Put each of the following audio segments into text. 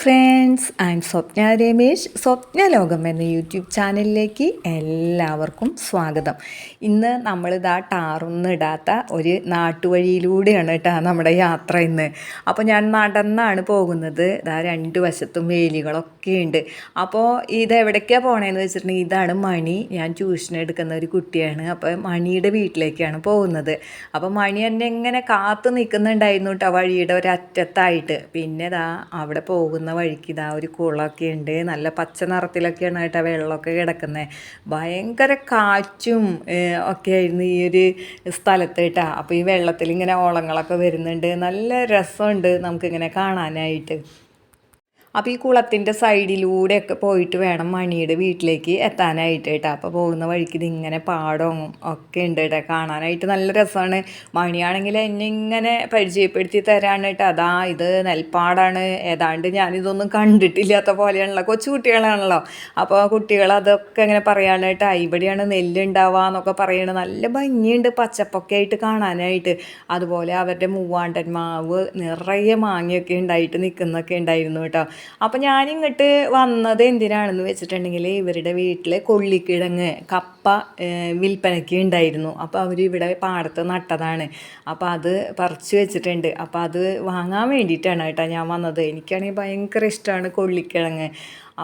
Friends I am Swapna Ramesh Swapna Lokam എന്ന YouTube ചാനലിലേക്ക് എല്ലാവർക്കും സ്വാഗതം. ഇന്ന് നമ്മളിതാ ടാറൊന്നും ഇടാത്ത ഒരു നാട്ടുവഴിയിലൂടെയാണ് കേട്ടോ നമ്മുടെ യാത്ര ഇന്ന്. അപ്പോൾ ഞാൻ നടന്നാണ് പോകുന്നത്. ഇതാ രണ്ട് വശത്തും വേലികളൊക്കെ ഉണ്ട് അപ്പോൾ ഇത് എവിടേക്കാണ് പോണേന്ന് വെച്ചിട്ടുണ്ടെങ്കിൽ ഇതാണ് മണി. ഞാൻ ട്യൂഷൻ എടുക്കുന്ന ഒരു കുട്ടിയാണ്. അപ്പോൾ മണിയുടെ വീട്ടിലേക്കാണ് പോകുന്നത്. അപ്പോൾ മണി എന്നെ ഇങ്ങനെ കാത്തു നിൽക്കുന്നുണ്ടായിരുന്നു കേട്ടോ വഴിയുടെ ഒരു അറ്റത്തായിട്ട് പിന്നെ ഇതാ അവിടെ പോകുന്ന. വഴിക്ക് ഇതാ ഒരു കുളമൊക്കെ ഉണ്ട്. നല്ല പച്ച നിറത്തിലൊക്കെയാണ് കേട്ടോ വെള്ളമൊക്കെ കിടക്കുന്നത് ഭയങ്കര കാറ്റും ഒക്കെ ആയിരുന്നു ഈ ഒരു സ്ഥലത്ത് കേട്ടോ. അപ്പോൾ ഈ വെള്ളത്തിൽ ഇങ്ങനെ ഓളങ്ങളൊക്കെ വരുന്നുണ്ട്. നല്ല രസമുണ്ട് നമുക്കിങ്ങനെ കാണാനായിട്ട്. അപ്പോൾ ഈ കുളത്തിന്റെ സൈഡിലൂടെയൊക്കെ പോയിട്ട് വേണം മണിയുടെ വീട്ടിലേക്ക് എത്താനായിട്ട് കേട്ടോ. അപ്പോൾ പോകുന്ന വഴിക്ക് ഇതിങ്ങനെ പാടവും ഒക്കെ ഉണ്ട് കേട്ടോ. കാണാനായിട്ട് നല്ല രസമാണ്. മണിയാണെങ്കിൽ എന്നെ ഇങ്ങനെ പരിചയപ്പെടുത്തി തരാണ് കേട്ടോ. അതാ ഇത് നെൽപ്പാടാണ്. ഏതാണ്ട് ഞാനിതൊന്നും കണ്ടിട്ടില്ലാത്ത പോലെയാണല്ലോ. കൊച്ചു കുട്ടികളാണല്ലോ അപ്പോൾ കുട്ടികൾ അതൊക്കെ ഇങ്ങനെ പറയാണ് കേട്ടോ. ഇവിടെയാണ് നെല്ലുണ്ടാവുക എന്നൊക്കെ പറയണത് നല്ല ഭംഗിയുണ്ട് പച്ചപ്പൊക്കെ ആയിട്ട് കാണാനായിട്ട്. അതുപോലെ അവരുടെ മൂവാണ്ടൻ മാവ് നിറയെ മാങ്ങയൊക്കെ ഉണ്ടായിട്ട് നിൽക്കുന്നൊക്കെ ഉണ്ടായിരുന്നു കേട്ടോ. അപ്പോൾ ഞാനിങ്ങോട്ട് വന്നത് എന്തിനാണെന്ന് വെച്ചിട്ടുണ്ടെങ്കിൽ ഇവരുടെ വീട്ടിൽ കൊള്ളിക്കിഴങ്ങ് കപ്പ വിൽപ്പനയ്ക്ക് ഉണ്ടായിരുന്നു. അപ്പോൾ അവർ ഇവിടെ പാടത്ത് നട്ടതാണ്. അപ്പോൾ അത് പറിച്ചു വെച്ചിട്ടുണ്ട്. അപ്പോൾ അത് വാങ്ങാൻ വേണ്ടിയിട്ടാണ് കേട്ടോ ഞാൻ വന്നത്. എനിക്കാണെങ്കിൽ ഭയങ്കര ഇഷ്ടമാണ് കൊള്ളിക്കിഴങ്ങ്.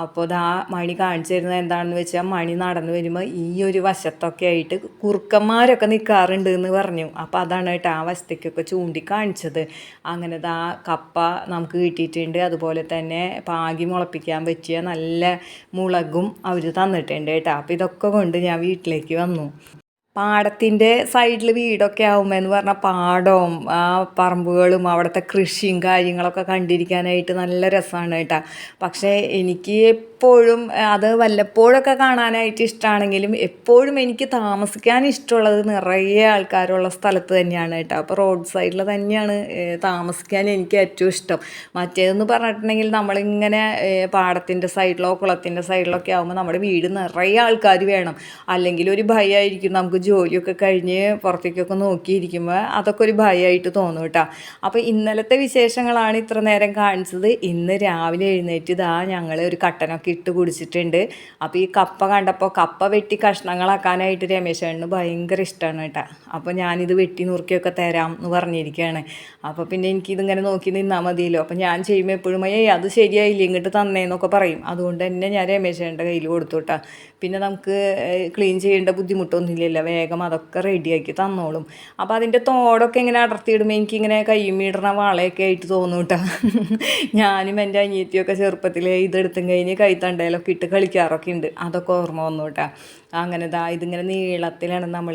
അപ്പോൾ ദാ മണി കാണിച്ചു തരുന്നത് എന്താണെന്ന് വെച്ചാൽ മണി നടന്നു വരുമ്പോൾ ഈ ഒരു വശത്തൊക്കെ ആയിട്ട് കുറുക്കന്മാരൊക്കെ നിൽക്കാറുണ്ട് എന്ന് പറഞ്ഞു. അപ്പോൾ അതാണ് കേട്ടോ ആ വശത്തേക്കൊക്കെ ചൂണ്ടി കാണിച്ചത് അങ്ങനെ ദാ കപ്പ നമുക്ക് കിട്ടിയിട്ടുണ്ട്. അതുപോലെ തന്നെ പാകി മുളപ്പിക്കാൻ പറ്റിയ നല്ല മുളകും അവർ തന്നിട്ടുണ്ട് കേട്ടോ. അപ്പോൾ ഇതൊക്കെ കൊണ്ട് ഞാൻ വീട്ടിലേക്ക് വന്നു. പാടത്തിന്റെ സൈഡിൽ വീടൊക്കെ ആവുമ്പോൾ എന്ന് പറഞ്ഞാൽ പാടവും ആ പറമ്പുകളും അവിടുത്തെ കൃഷിയും കാര്യങ്ങളൊക്കെ കണ്ടിരിക്കാനായിട്ട് നല്ല രസമാണ് കേട്ടോ. പക്ഷേ എനിക്ക് എപ്പോഴും അത് വല്ലപ്പോഴൊക്കെ കാണാനായിട്ട് ഇഷ്ടമാണെങ്കിലും എപ്പോഴും എനിക്ക് താമസിക്കാൻ ഇഷ്ടമുള്ളത് നിറയെ ആൾക്കാരുള്ള സ്ഥലത്ത് തന്നെയാണ് കേട്ടോ. അപ്പോൾ റോഡ് സൈഡിൽ തന്നെയാണ് താമസിക്കാൻ എനിക്ക് ഏറ്റവും ഇഷ്ടം. മറ്റേതെന്ന് പറഞ്ഞിട്ടുണ്ടെങ്കിൽ നമ്മളിങ്ങനെ പാടത്തിന്റെ സൈഡിലോ കുളത്തിന്റെ സൈഡിലോ ഒക്കെ ആകുമ്പോൾ നമ്മുടെ വീട് നിറയെ ആൾക്കാർ വേണം. അല്ലെങ്കിൽ ഒരു ഭയമായിരിക്കും നമുക്ക് ജോലിയൊക്കെ കഴിഞ്ഞ് പുറത്തേക്കൊക്കെ നോക്കിയിരിക്കുമ്പോൾ അതൊക്കെ ഒരു ഭയമായിട്ട് തോന്നും കേട്ടോ. അപ്പോൾ ഇന്നലത്തെ വിശേഷങ്ങളാണ് ഇത്ര നേരം കാണിച്ചത്. ഇന്ന് രാവിലെ എഴുന്നേറ്റ് ഇതാ ഞങ്ങൾ ഒരു കട്ടനൊക്കെ ഇട്ട് കുടിച്ചിട്ടുണ്ട്. അപ്പോൾ ഈ കപ്പ കണ്ടപ്പോൾ കപ്പ വെട്ടി കഷ്ണങ്ങളാക്കാനായിട്ട് രമേശേണ് ഭയങ്കര ഇഷ്ടമാണ് കേട്ടോ. അപ്പോൾ ഞാനിത് വെട്ടി നുറുക്കിയൊക്കെ തരാം എന്ന് പറഞ്ഞിരിക്കുകയാണ് അപ്പോൾ പിന്നെ എനിക്കിതിങ്ങനെ നോക്കി നിന്നാൽ മതിയല്ലോ. അപ്പോൾ ഞാൻ ചെയ്യുമ്പോൾ എപ്പോഴും ഏയ് അത് ശരിയായില്ല ഇങ്ങോട്ട് തന്നേന്നൊക്കെ പറയും. അതുകൊണ്ട് തന്നെ ഞാൻ രമേശേട്ടന്റെ കയ്യിൽ കൊടുത്തു കേട്ടോ. പിന്നെ നമുക്ക് ക്ലീൻ ചെയ്യേണ്ട ബുദ്ധിമുട്ടൊന്നുമില്ലല്ലോ. വേഗം അതൊക്കെ റെഡിയാക്കി തന്നോളും. അപ്പോൾ അതിന്റെ തോടൊക്കെ ഇങ്ങനെ അടർത്തിയിടുമ്പോൾ എനിക്കിങ്ങനെ കയ്യുമിടണ വളയൊക്കെ ആയിട്ട് തോന്നും കേട്ടോ ഞാനും എന്റെ അനിയത്തിയൊക്കെ ചെറുപ്പത്തിൽ ഇതെടുത്തും കഴിഞ്ഞ് കൈത്തണ്ടയിലൊക്കെ ഇട്ട് കളിക്കാറൊക്കെ ഉണ്ട് അതൊക്കെ ഓർമ്മ വന്നു കേട്ടോ അങ്ങനെ ഇതാ ഇതിങ്ങനെ നീളത്തിലാണ് നമ്മൾ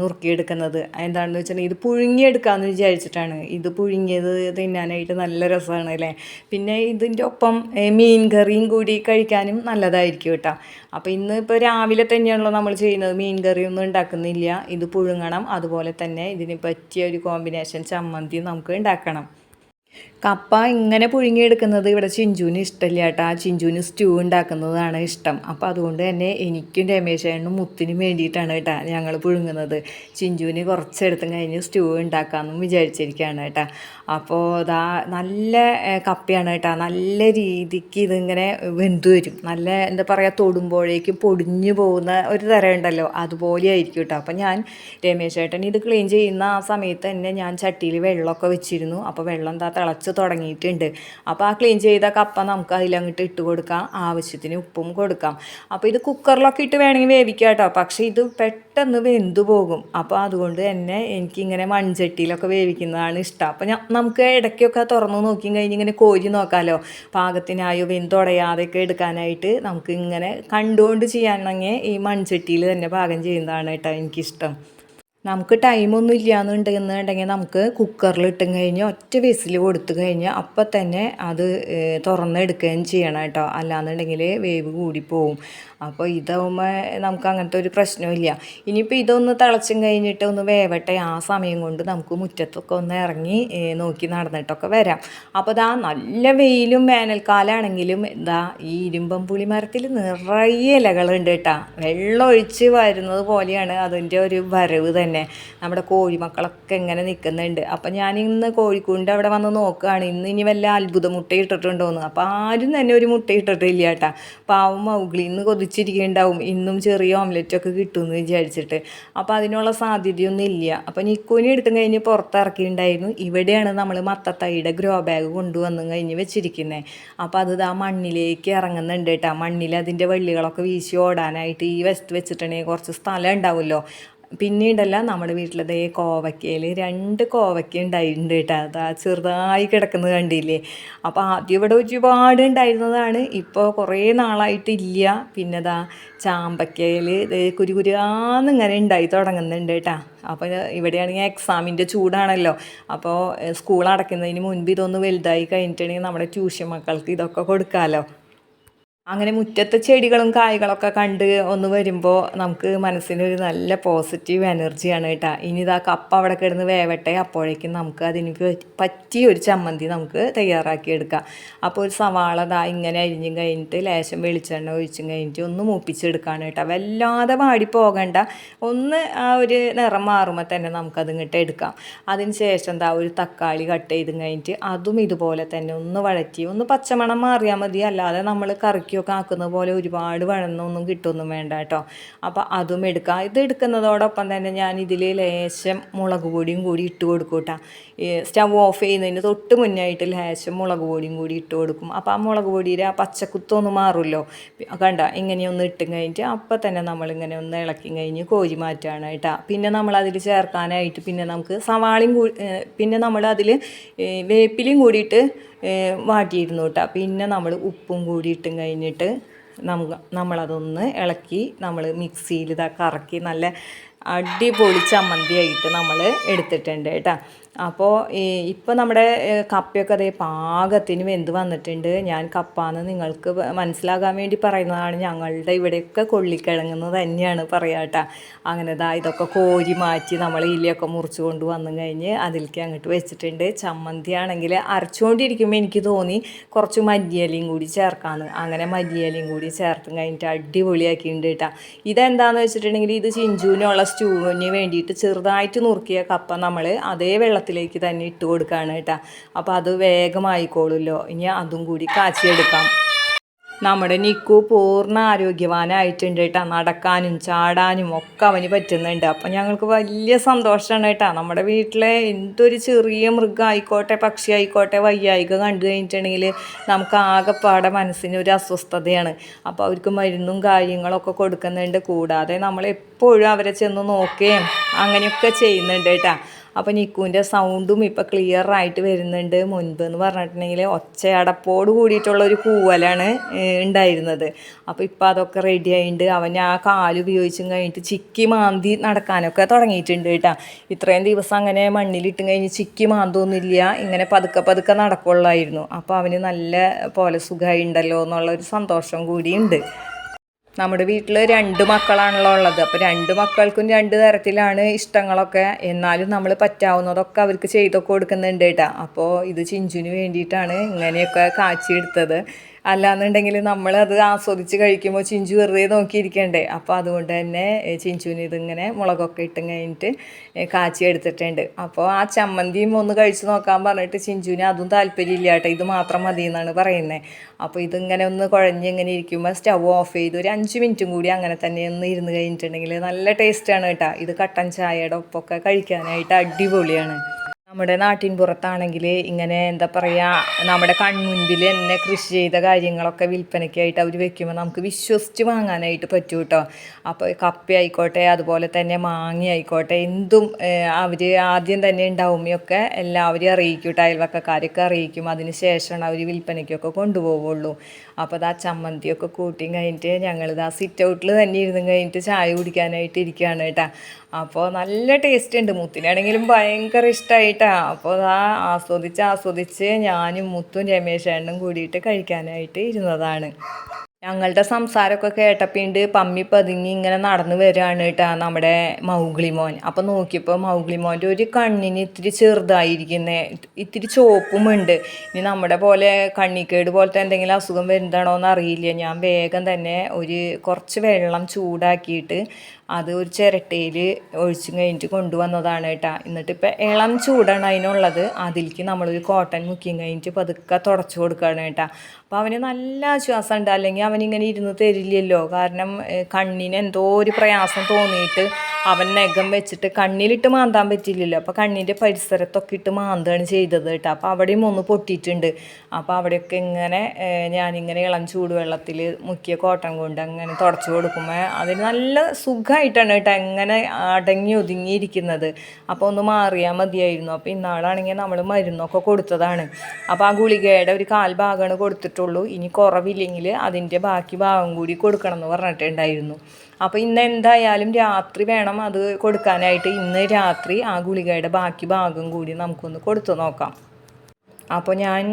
നുറുക്കിയെടുക്കുന്നത്. എന്താണെന്ന് വെച്ചാൽ ഇത് പുഴുങ്ങിയെടുക്കാമെന്ന് വിചാരിച്ചിട്ടാണ്. ഇത് പുഴുങ്ങിയത് തിന്നാനായിട്ട് നല്ല രസമാണ് അല്ലേ പിന്നെ ഇതിന്റെ ഒപ്പം മീൻ കറിയും കൂടി കഴിക്കാനും നല്ലതായിരിക്കും കേട്ടോ അപ്പോൾ ഇന്ന് ഇപ്പോൾ രാവിലെ തന്നെയാണല്ലോ നമ്മൾ ചെയ്യുന്നത്. മീൻ കറിയൊന്നും ഉണ്ടാക്കുന്നില്ല. ഇത് പുഴുങ്ങണം. അതുപോലെ തന്നെ ഇതിന് പറ്റിയ ഒരു കോമ്പിനേഷൻ ചമ്മന്തി നമുക്ക് ഉണ്ടാക്കണം. കപ്പ ഇങ്ങനെ പുഴുങ്ങിയെടുക്കുന്നത് ഇവിടെ ചിഞ്ചുവിന് ഇഷ്ടമില്ല കേട്ടോ. ആ ചിഞ്ചുവിന് സ്റ്റൂ ഉണ്ടാക്കുന്നതാണ് ഇഷ്ടം. അപ്പോൾ അതുകൊണ്ട് തന്നെ എനിക്കും രമേശേണ്ണും മുത്തിനും വേണ്ടിയിട്ടാണ് കേട്ടോ ഞങ്ങൾ പുഴുങ്ങുന്നത്. ചിഞ്ചുവിന് കുറച്ചെടുത്തും കഴിഞ്ഞ് സ്റ്റൂ ഉണ്ടാക്കാമെന്നും വിചാരിച്ചിരിക്കുകയാണ് കേട്ടോ. അപ്പോൾ ഇതാ നല്ല കപ്പയാണ് കേട്ടോ. നല്ല രീതിക്ക് ഇതിങ്ങനെ വെന്ത് വരും. നല്ല എന്താ പറയുക തൊടുമ്പോഴേക്കും പൊടിഞ്ഞു പോകുന്ന ഒരു തരം ഉണ്ടല്ലോ. അതുപോലെ ആയിരിക്കും കേട്ടോ. അപ്പോൾ ഞാൻ രമേശേട്ടൻ ഇത് ക്ലീൻ ചെയ്യുന്ന ആ സമയത്ത് തന്നെ ഞാൻ ചട്ടിയിൽ വെള്ളമൊക്കെ വെച്ചിരുന്നു. അപ്പോൾ വെള്ളം എന്താ തിളച്ച് തുടങ്ങിയിട്ടുണ്ട്. അപ്പോൾ ആ ക്ലീൻ ചെയ്ത കപ്പ നമുക്ക് അതിലങ്ങോട്ട് ഇട്ട് കൊടുക്കാം. ആവശ്യത്തിന് ഉപ്പും കൊടുക്കാം. അപ്പോൾ ഇത് കുക്കറിലൊക്കെ ഇട്ട് വേണമെങ്കിൽ വേവിക്കാം കേട്ടോ. പക്ഷേ ഇത് പെട്ടെന്ന് വെന്തു പോകും. അപ്പോൾ അതുകൊണ്ട് തന്നെ എനിക്കിങ്ങനെ മൺചട്ടിയിലൊക്കെ വേവിക്കുന്നതാണ് ഇഷ്ടം. അപ്പോൾ ഞാൻ നമുക്ക് ഇടയ്ക്കൊക്കെ തുറന്നു നോക്കി കഴിഞ്ഞ് ഇങ്ങനെ കോരി നോക്കാമല്ലോ പാകത്തിനായോ വെന്തുടയാതെയൊക്കെ എടുക്കാനായിട്ട് നമുക്ക് ഇങ്ങനെ കണ്ടുകൊണ്ട് ചെയ്യാനാണെങ്കിൽ ഈ മൺചട്ടിയിൽ തന്നെ പാകം ചെയ്യുന്നതാണ് കേട്ടോ എനിക്കിഷ്ടം. നമുക്ക് ടൈമൊന്നും ഇല്ലയെന്നുണ്ടെന്നുണ്ടെങ്കിൽ നമുക്ക് കുക്കറിൽ ഇട്ടും കഴിഞ്ഞ് ഒറ്റ വിസിൽ കൊടുത്തു കഴിഞ്ഞാൽ അപ്പം തന്നെ അത് തുറന്നെടുക്കുകയും ചെയ്യണം കേട്ടോ. അല്ലാന്നുണ്ടെങ്കിൽ വേവ് കൂടിപ്പോവും അപ്പോൾ ഇതാവുമ്പോൾ നമുക്ക് അങ്ങനത്തെ ഒരു പ്രശ്നമില്ല ഇനിയിപ്പോൾ ഇതൊന്ന് തിളച്ചും കഴിഞ്ഞിട്ട് ഒന്ന് വേവട്ടെ ആ സമയം കൊണ്ട് നമുക്ക് മുറ്റത്തൊക്കെ ഒന്ന് ഇറങ്ങി നോക്കി നടന്നിട്ടൊക്കെ വരാം. അപ്പോൾ ഇതാ നല്ല വെയിലും വേനൽക്കാലമാണെങ്കിലും എന്താ ഈ ഇരുമ്പം പുളി മരത്തിൽ നിറയെ ഇലകളുണ്ട് കേട്ടോ. വെള്ളം ഒഴിച്ച് വരുന്നത് പോലെയാണ് അതിന്റെ ഒരു വരവ് തന്നെ. നമ്മുടെ കോഴിമക്കളൊക്കെ ഇങ്ങനെ നിൽക്കുന്നുണ്ട്. അപ്പം ഞാൻ ഇന്ന് കോഴിക്കൂടിന്റെ അവിടെ വന്ന് നോക്കുകയാണ്. ഇന്ന് ഇനി വല്ല അത്ഭുത മുട്ട ഇട്ടിട്ടുണ്ടോയെന്ന് അപ്പോൾ ആരും തന്നെ ഒരു മുട്ട ഇട്ടിട്ടില്ല കേട്ടാ. പാവം മൗഗ്ലി ഇന്ന് കൊതിച്ചിരിക്കുന്നുണ്ടാവും ഇന്നും ചെറിയ ഓംലെറ്റൊക്കെ കിട്ടുമെന്ന് വിചാരിച്ചിട്ട്. അപ്പോൾ അതിനുള്ള സാധ്യതയൊന്നും ഇല്ല. അപ്പോൾ നിക്കോനി എടുത്തും കഴിഞ്ഞ് പുറത്തിറക്കിയിട്ടുണ്ടായിരുന്നു. ഇവിടെയാണ് നമ്മൾ മത്തത്തൈയുടെ ഗ്രോ ബാഗ് കൊണ്ടുവന്നും കഴിഞ്ഞ് വെച്ചിരിക്കുന്നത് അപ്പോൾ അത് ആ മണ്ണിലേക്ക് ഇറങ്ങുന്നുണ്ട് കേട്ടോ. മണ്ണിൽ അതിന്റെ വള്ളികളൊക്കെ വീശി ഓടാനായിട്ട് ഈ വെസ്റ്റ് വെച്ചിട്ടുണ്ടെങ്കിൽ കുറച്ച് സ്ഥലം ഉണ്ടാവുമല്ലോ. പിന്നീടല്ല നമ്മുടെ വീട്ടിലതേ കോവയ്ക്കയിൽ രണ്ട് കോവയ്ക്ക ഉണ്ടായിട്ടുണ്ട് കേട്ടോ. അതാ ചെറുതായി കിടക്കുന്നത് കണ്ടില്ലേ? അപ്പോൾ ആദ്യം ഇവിടെ ഒരുപാട് ഉണ്ടായിരുന്നതാണ്. ഇപ്പോൾ കുറേ നാളായിട്ടില്ല പിന്നെ ദാ ചാമ്പയ്ക്കയിൽ കുരു കുരുയാന്ന് ഇങ്ങനെ ഉണ്ടായി തുടങ്ങുന്നുണ്ട് കേട്ടോ. അപ്പോൾ ഇവിടെയാണെങ്കിൽ എക്സാമിന്റെ ചൂടാണല്ലോ. അപ്പോൾ സ്കൂൾ അടയ്ക്കുന്നതിന് മുൻപ് ഇതൊന്ന് വലുതായി കഴിഞ്ഞിട്ടുണ്ടെങ്കിൽ നമ്മുടെ ട്യൂഷൻ മക്കൾക്ക് ഇതൊക്കെ കൊടുക്കാമല്ലോ അങ്ങനെ മുറ്റത്തെ ചെടികളും കായ്കളൊക്കെ കണ്ട് ഒന്ന് വരുമ്പോൾ നമുക്ക് മനസ്സിനൊരു നല്ല പോസിറ്റീവ് എനർജിയാണ് കേട്ടോ. ഇനി ഇതാ കപ്പ അവിടെ കിടന്ന് വേവട്ടെ അപ്പോഴേക്കും നമുക്ക് അതിന് പറ്റിയ ഒരു ചമ്മന്തി നമുക്ക് തയ്യാറാക്കി എടുക്കാം. അപ്പോൾ ഒരു സവാള ദാ ഇങ്ങനെ അരിഞ്ഞും കഴിഞ്ഞിട്ട് ലേശം വെളിച്ചെണ്ണ ഒഴിച്ചും കഴിഞ്ഞിട്ട് ഒന്ന് മൂപ്പിച്ചെടുക്കാണ് കേട്ടോ. വല്ലാതെ വാടി പോകണ്ട. ഒന്ന് ആ ഒരു നിറം മാറുമ്പോൾ തന്നെ നമുക്കത് ഇങ്ങോട്ട് എടുക്കാം. അതിന് ശേഷം എന്താ ഒരു തക്കാളി കട്ട് ചെയ്ത് കഴിഞ്ഞിട്ട് അതും ഇതുപോലെ തന്നെ ഒന്ന് വഴറ്റി ഒന്ന് പച്ചമണം മാറിയാൽ മതി. അല്ലാതെ നമ്മൾ കറിക്കൊക്കെ ആക്കുന്ന പോലെ ഒരുപാട് വഴന്നൊന്നും കിട്ടുമൊന്നും വേണ്ട കേട്ടോ. അപ്പോൾ അതും എടുക്കാം. ഇത് എടുക്കുന്നതോടൊപ്പം തന്നെ ഞാൻ ഇതിൽ ലേശം മുളക് പൊടിയും കൂടി ഇട്ട് കൊടുക്കും കേട്ടോ. സ്റ്റവ് ഓഫ് ചെയ്യുന്നതിന് തൊട്ട് മുന്നായിട്ട് ലേശം മുളക് പൊടിയും കൂടി ഇട്ട് കൊടുക്കും. അപ്പോൾ ആ മുളക് പൊടിയുടെ ആ പച്ചക്കുത്തൊന്ന് മാറുമല്ലോ. കണ്ട ഇങ്ങനെയൊന്ന് ഇട്ടും കഴിഞ്ഞിട്ട് അപ്പോൾ തന്നെ നമ്മളിങ്ങനെ ഒന്ന് ഇളക്കി കഴിഞ്ഞ് കോരി മാറ്റുകയാണ് കേട്ടോ. പിന്നെ നമ്മൾ അതിൽ ചേർക്കാനായിട്ട് പിന്നെ നമുക്ക് സവാളയും കൂ പിന്നെ നമ്മൾ അതിൽ വേപ്പിലയും കൂടിയിട്ട് വാട്ടിയിരുന്നു കേട്ടോ പിന്നെ നമ്മൾ ഉപ്പും കൂടി ഇട്ടും കഴിഞ്ഞിട്ട് നമുക്ക് നമ്മളതൊന്ന് ഇളക്കി നമ്മൾ മിക്സിയിൽ ഇതാ കറക്കി നല്ല അടിപൊളി ചമ്മന്തിയായിട്ട് നമ്മൾ എടുത്തിട്ടുണ്ട് കേട്ടോ. അപ്പോൾ ഇപ്പോൾ നമ്മുടെ കപ്പയൊക്കെ അതേ പാകത്തിന് വെന്ത് വന്നിട്ടുണ്ട്. ഞാൻ കപ്പാന്ന് നിങ്ങൾക്ക് മനസ്സിലാകാൻ വേണ്ടി പറയുന്നതാണ്. ഞങ്ങളുടെ ഇവിടെയൊക്കെ കൊള്ളിക്കിഴങ്ങെന്ന് തന്നെയാണ് പറയാം കേട്ടോ. അങ്ങനെ ദാ ഇതൊക്കെ കോരി മാറ്റി നമ്മൾ ഇലയൊക്കെ മുറിച്ച് കൊണ്ട് വന്നു കഴിഞ്ഞ് അതിലേക്ക് അങ്ങോട്ട് വെച്ചിട്ടുണ്ട്. ചമ്മന്തി ആണെങ്കിൽ അരച്ചുകൊണ്ടിരിക്കുമ്പോൾ എനിക്ക് തോന്നി കുറച്ച് മല്ലിയിലയും കൂടി ചേർക്കാമെന്ന് അങ്ങനെ മല്ലിയിലയും കൂടി ചേർത്തും കഴിഞ്ഞിട്ട് അടിപൊളിയാക്കിയിട്ടുണ്ട് കേട്ടോ. ഇതെന്താണെന്ന് വെച്ചിട്ടുണ്ടെങ്കിൽ ഇത് ചിഞ്ചുവിനുള്ള സ്റ്റൂവിന് വേണ്ടിയിട്ട് ചെറുതായിട്ട് നുറുക്കിയ കപ്പ നമ്മൾ അതേ വെള്ളത്തിലേക്ക് തന്നെ ഇട്ട് കൊടുക്കുകയാണ് കേട്ടോ. അപ്പോൾ അത് വേഗമായിക്കോളുമല്ലോ ഇനി അതും കൂടി കാച്ചിയെടുക്കാം. നമ്മുടെ നിക്കു പൂർണ ആരോഗ്യവാനായിട്ടുണ്ട് കേട്ടോ. നടക്കാനും ചാടാനും ഒക്കെ അവന് പറ്റുന്നുണ്ട്. അപ്പം ഞങ്ങൾക്ക് വലിയ സന്തോഷമാണ് കേട്ടോ. നമ്മുടെ വീട്ടിലെ എന്തൊരു ചെറിയ മൃഗം ആയിക്കോട്ടെ പക്ഷി ആയിക്കോട്ടെ വയ്യായിക കണ്ടു കഴിഞ്ഞിട്ടുണ്ടെങ്കിൽ നമുക്ക് ആകെപ്പാടെ മനസ്സിന് ഒരു അസ്വസ്ഥതയാണ്. അപ്പോൾ അവർക്ക് മരുന്നും കാര്യങ്ങളൊക്കെ കൊടുക്കുന്നുണ്ട്. കൂടാതെ നമ്മൾ എപ്പോഴും അവരെ ചെന്ന് നോക്കുകയും അങ്ങനെയൊക്കെ ചെയ്യുന്നുണ്ട് കേട്ടോ. അപ്പോൾ നിക്കുവിന്റെ സൗണ്ടും ഇപ്പോൾ ക്ലിയർ ആയിട്ട് വരുന്നുണ്ട് മുൻപ് എന്ന് പറഞ്ഞിട്ടുണ്ടെങ്കിൽ ഒച്ചയടപ്പോട് കൂടിയിട്ടുള്ള ഒരു കൂവലാണ് ഉണ്ടായിരുന്നത്. അപ്പോൾ ഇപ്പോൾ അതൊക്കെ റെഡി ആയിട്ടുണ്ട് അവൻ ആ കാൽ ഉപയോഗിച്ചും കഴിഞ്ഞിട്ട് ചിക്കി മാന്തി നടക്കാനൊക്കെ തുടങ്ങിയിട്ടുണ്ട് കേട്ടോ. ഇത്രയും ദിവസം അങ്ങനെ മണ്ണിലിട്ടും കഴിഞ്ഞ് ചിക്കി മാന്തൊന്നുമില്ല. ഇങ്ങനെ പതുക്കെ പതുക്കെ നടക്കുള്ളായിരുന്നു. അപ്പോൾ അവന് നല്ല പോലെ സുഖമായി ഉണ്ടല്ലോ എന്നുള്ള ഒരു സന്തോഷം കൂടിയുണ്ട് നമ്മുടെ വീട്ടിൽ രണ്ട് മക്കളാണല്ലോ ഉള്ളത്. അപ്പോൾ രണ്ട് മക്കൾക്കും രണ്ട് തരത്തിലാണ് ഇഷ്ടങ്ങളൊക്കെ. എന്നാലും നമ്മൾ പറ്റാവുന്നതൊക്കെ അവർക്ക് ചെയ്തൊക്കെ കൊടുക്കുന്നുണ്ട് കേട്ടോ. അപ്പോൾ ഇത് ചിഞ്ചുവിന് വേണ്ടിയിട്ടാണ് ഇങ്ങനെയൊക്കെ കാച്ചിയെടുത്തത്. അല്ലാന്നുണ്ടെങ്കിൽ നമ്മളത് ആസ്വദിച്ച് കഴിക്കുമ്പോൾ ചിഞ്ചു വെറുതെ നോക്കിയിരിക്കണ്ടേ. അപ്പോൾ അതുകൊണ്ട് തന്നെ ചിഞ്ചുവിന് ഇതിങ്ങനെ മുളകൊക്കെ ഇട്ട് കഴിഞ്ഞിട്ട് കാച്ചി എടുത്തിട്ടുണ്ട്. അപ്പോൾ ആ ചമ്മന്തിയും ഒന്ന് കഴിച്ച് നോക്കാൻ പറഞ്ഞിട്ട് ചിഞ്ചുവിന് അതും താല്പര്യമില്ല കേട്ടോ. ഇത് മാത്രം മതി എന്നാണ് പറയുന്നത് അപ്പോൾ ഇതിങ്ങനെ ഒന്ന് കുഴഞ്ഞ് ഇങ്ങനെ ഇരിക്കുമ്പോൾ സ്റ്റവ് ഓഫ് ചെയ്ത് ഒരു അഞ്ച് മിനിറ്റും കൂടി അങ്ങനെ തന്നെ ഒന്ന് ഇരുന്ന് കഴിഞ്ഞിട്ടുണ്ടെങ്കിൽ നല്ല ടേസ്റ്റാണ് കേട്ടോ. ഇത് കട്ടൻ ചായയുടെ ഒപ്പമൊക്കെ കഴിക്കാനായിട്ട് അടിപൊളിയാണ്. നമ്മുടെ നാട്ടിൻ പുറത്താണെങ്കിൽ ഇങ്ങനെ എന്താ പറയുക നമ്മുടെ കൺമുൻപിൽ തന്നെ കൃഷി ചെയ്ത കാര്യങ്ങളൊക്കെ വിൽപ്പനയ്ക്കായിട്ട് അവർ വെക്കുമ്പോൾ നമുക്ക് വിശ്വസിച്ച് വാങ്ങാനായിട്ട് പറ്റും കേട്ടോ അപ്പോൾ കപ്പ ആയിക്കോട്ടെ അതുപോലെ തന്നെ മാങ്ങി ആയിക്കോട്ടെ എന്തും അവർ ആദ്യം തന്നെ ഉണ്ടാവുമ്പോഴൊക്കെ എല്ലാവരും അറിയിക്കും കേട്ടോ അയൽവക്കക്കാരൊക്കെ അറിയിക്കും. അതിന് ശേഷമാണ് അവർ വിൽപ്പനയ്ക്കൊക്കെ കൊണ്ടുപോവുള്ളൂ. അപ്പോൾ അത് ആ ചമ്മന്തിയൊക്കെ കൂട്ടിയും കഴിഞ്ഞിട്ട് ഞങ്ങളിത് ആ സിറ്റ് ഔട്ടിൽ തന്നെ ഇരുന്ന് കഴിഞ്ഞിട്ട് ചായ കുടിക്കാനായിട്ട് ഇരിക്കുകയാണ് കേട്ടോ അപ്പോൾ നല്ല ടേസ്റ്റ് ഉണ്ട്. മുത്തിനാണെങ്കിലും ഭയങ്കര ഇഷ്ടമായിട്ടാണ് അപ്പോൾ ആ ആസ്വദിച്ച് ആസ്വദിച്ച് ഞാനും മുത്തും രമേശേണ്ണും കൂടിയിട്ട് കഴിക്കാനായിട്ട് ഇരുന്നതാണ്. ഞങ്ങളുടെ സംസാരമൊക്കെ കേട്ടപ്പിണ്ട് പമ്മി പതുങ്ങി ഇങ്ങനെ നടന്നു വരികയാണ് കേട്ടാ നമ്മുടെ മൗഗ്ലി മോൻ അപ്പം നോക്കിയപ്പോൾ മൗഗ്ലി മോന്റെ ഒരു കണ്ണിന് ഇത്തിരി ചെറുതായിരിക്കുന്നേ. ഇത്തിരി ചോപ്പുമുണ്ട് ഇനി നമ്മുടെ പോലെ കണ്ണിക്കേട് പോലത്തെ എന്തെങ്കിലും അസുഖം വരുന്നതാണോ എന്ന് അറിയില്ല. ഞാൻ വേഗം തന്നെ ഒരു കുറച്ച് വെള്ളം ചൂടാക്കിയിട്ട് അത് ഒരു ചിരട്ടയിൽ ഒഴിച്ചും കഴിഞ്ഞിട്ട് കൊണ്ടുവന്നതാണ് കേട്ടാ. എന്നിട്ട് ഇപ്പം ഇളം ചൂടാണ് അതിനുള്ളത്. അതിലേക്ക് നമ്മളൊരു കോട്ടൺ മുക്കിയും കഴിഞ്ഞിട്ട് പതുക്കെ തുടച്ചു കൊടുക്കുകയാണ് കേട്ടാ. അപ്പോൾ അവന് നല്ല ആശ്വാസം ഉണ്ട് അല്ലെങ്കിൽ അവനിങ്ങനെ ഇരുന്ന് തരില്ലല്ലോ. കാരണം കണ്ണിന് എന്തോ ഒരു പ്രയാസം തോന്നിയിട്ട് അവൻ നഖം വെച്ചിട്ട് കണ്ണിലിട്ട് മാന്താൻ പറ്റില്ലല്ലോ. അപ്പോൾ കണ്ണിന്റെ പരിസരത്തൊക്കെ ഇട്ട് മാന്താണ് ചെയ്തത് കേട്ടോ. അപ്പോൾ അവിടെയും ഒന്ന് പൊട്ടിയിട്ടുണ്ട്. അപ്പോൾ അവിടെയൊക്കെ ഇങ്ങനെ ഞാനിങ്ങനെ ഇളം ചൂടുവെള്ളത്തിൽ മുക്കിയ കോട്ടൺ കൊണ്ട് അങ്ങനെ തുടച്ചു കൊടുക്കുമ്പോൾ അതിന് നല്ല സുഖമായിട്ടാണ് കേട്ടോ എങ്ങനെ അടങ്ങി ഒതുങ്ങിയിരിക്കുന്നത്. അപ്പോൾ ഒന്ന് മാറിയാൽ മതിയായിരുന്നു. അപ്പോൾ ഇന്നാളാണെങ്കിൽ നമ്മൾ മരുന്നൊക്കെ കൊടുത്തതാണ്. അപ്പോൾ ആ ഗുളികയുടെ ഒരു കാൽ ഭാഗമാണ് കൊടുത്തിട്ടുള്ളൂ. ഇനി കുറവില്ലെങ്കിൽ അതിന്റെ ബാക്കി ഭാഗം കൂടി കൊടുക്കണം എന്ന് പറഞ്ഞിട്ടുണ്ടായിരുന്നു അപ്പോൾ ഇന്ന് എന്തായാലും രാത്രി വേണം അത് കൊടുക്കാനായിട്ട്. ഇന്ന് രാത്രി ആ ഗുളികയുടെ ബാക്കി ഭാഗം കൂടി നമുക്കൊന്ന് കൊടുത്തു നോക്കാം. അപ്പോൾ ഞാൻ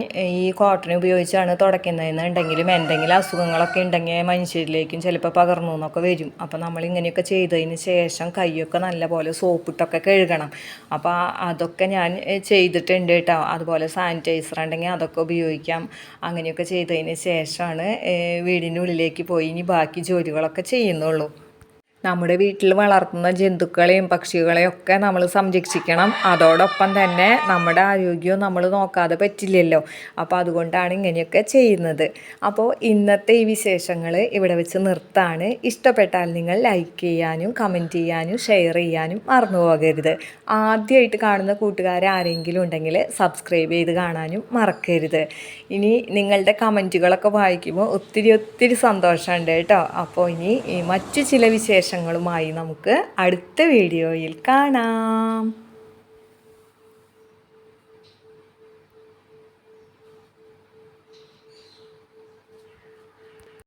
ഈ കോട്ടൺ ഉപയോഗിച്ചാണ് തുടയ്ക്കുന്നതെന്നുണ്ടെങ്കിലും എന്തെങ്കിലും അസുഖങ്ങളൊക്കെ ഉണ്ടെങ്കിൽ മനുഷ്യരിലേക്കും ചിലപ്പോൾ പകർന്നു എന്നൊക്കെ വരും. അപ്പോൾ നമ്മൾ ഇങ്ങനെയൊക്കെ ചെയ്തതിന് ശേഷം കൈയൊക്കെ നല്ലപോലെ സോപ്പിട്ടൊക്കെ കഴുകണം. അപ്പോൾ അതൊക്കെ ഞാൻ ചെയ്തിട്ടുണ്ട് കേട്ടോ. അതുപോലെ സാനിറ്റൈസർ ഉണ്ടെങ്കിൽ അതൊക്കെ ഉപയോഗിക്കാം. അങ്ങനെയൊക്കെ ചെയ്തതിന് ശേഷമാണ് വീടിന്റെ ഉള്ളിലേക്ക് പോയി ഇനി ബാക്കി ജോലികളൊക്കെ ചെയ്യുന്നുള്ളൂ. നമ്മുടെ വീട്ടിൽ വളർത്തുന്ന ജന്തുക്കളെയും പക്ഷികളെയും ഒക്കെ നമ്മൾ സംരക്ഷിക്കണം. അതോടൊപ്പം തന്നെ നമ്മുടെ ആരോഗ്യവും നമ്മൾ നോക്കാതെ പറ്റില്ലല്ലോ. അപ്പോൾ അതുകൊണ്ടാണ് ഇങ്ങനെയൊക്കെ ചെയ്യുന്നത്. അപ്പോൾ ഇന്നത്തെ ഈ വിശേഷങ്ങൾ ഇവിടെ വെച്ച് നിർത്താണ്. ഇഷ്ടപ്പെട്ടാൽ നിങ്ങൾ ലൈക്ക് ചെയ്യാനും കമന്റ് ചെയ്യാനും ഷെയർ ചെയ്യാനും മറന്നു പോകരുത്. ആദ്യമായിട്ട് കാണുന്ന കൂട്ടുകാർ ആരെങ്കിലും ഉണ്ടെങ്കിൽ സബ്സ്ക്രൈബ് ചെയ്ത് കാണാനും മറക്കരുത്. ഇനി നിങ്ങളുടെ കമന്റുകളൊക്കെ വായിക്കുമ്പോൾ ഒത്തിരി ഒത്തിരി സന്തോഷമുണ്ട് കേട്ടോ. അപ്പോൾ ഇനി മറ്റു ചില വിശേഷങ്ങളുമായി നമുക്ക് അടുത്ത വീഡിയോയിൽ കാണാം.